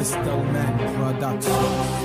Crystal Man Production.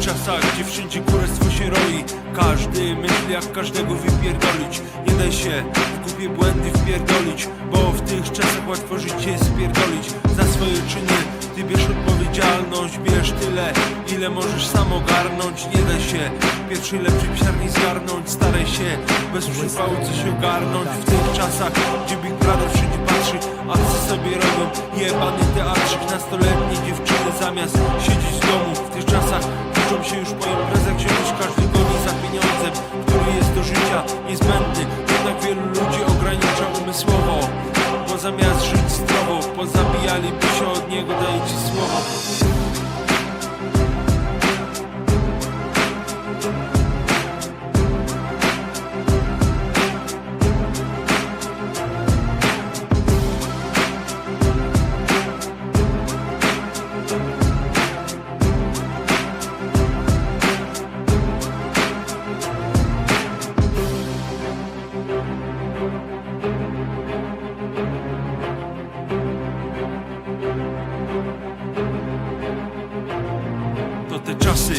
czasach, gdzie wszędzie kurestwo się roi Każdy myśli jak każdego wypierdolić Nie daj się w głupie błędy wpierdolić Bo w tych czasach łatwo życie spierdolić Za swoje czyny ty bierz odpowiedzialność, bierz tyle ile możesz sam ogarnąć? Nie daj się. Pierwszy lepszy psiarni zgarnąć. Staraj się bez przypału coś ogarnąć. W tych czasach, gdzie Big Brother wszędzie patrzy A co sobie robią? Jebany teatrzyk Nastoletnie dziewczyny zamiast siedzieć w domu. W tych czasach uczą się już po imprezach Wziąć każdy goni za pieniądzem Który jest do życia niezbędny. Jednak wielu ludzi ogranicza umysłowo Bo zamiast żyć zdrowo Pozabijaliby się od niego Daję ci słowo To te czasy,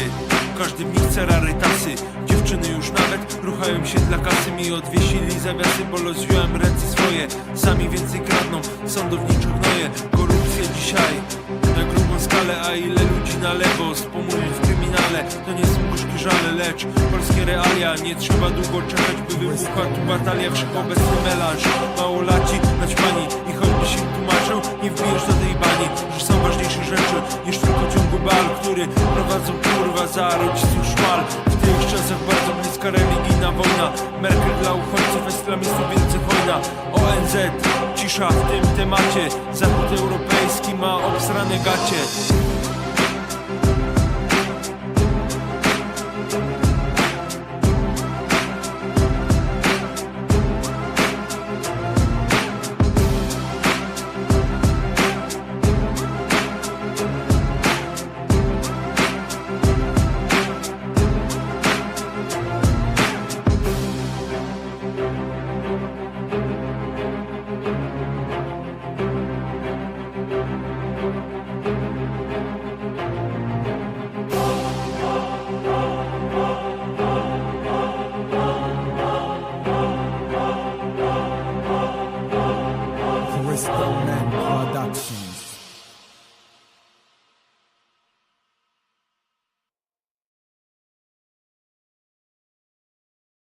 każdy nich chce rarytasy. Dziewczyny już nawet ruchają się dla kasy. Mi odwiesili zawiasy, bo rozwiałem ręce swoje. Sami więcej kradną, sądowniczo gnoje. Korupcja dzisiaj na grubą skalę A ile ludzi na lewo spomówień w kryminale. To nie są gorzkie żale, lecz polskie realia. Nie trzeba długo czekać, by wybuchła tu batalia. Wszechobecny melanż, małolaci, naćpani Który prowadzą kurwa za rodziców szmal W tych czasach bardzo bliska religijna wojna. Merkel dla uchodźców, islamistów wielce wojna. ONZ, cisza w tym temacie. Zachód europejski ma obsrane gacie Crystal Man Production.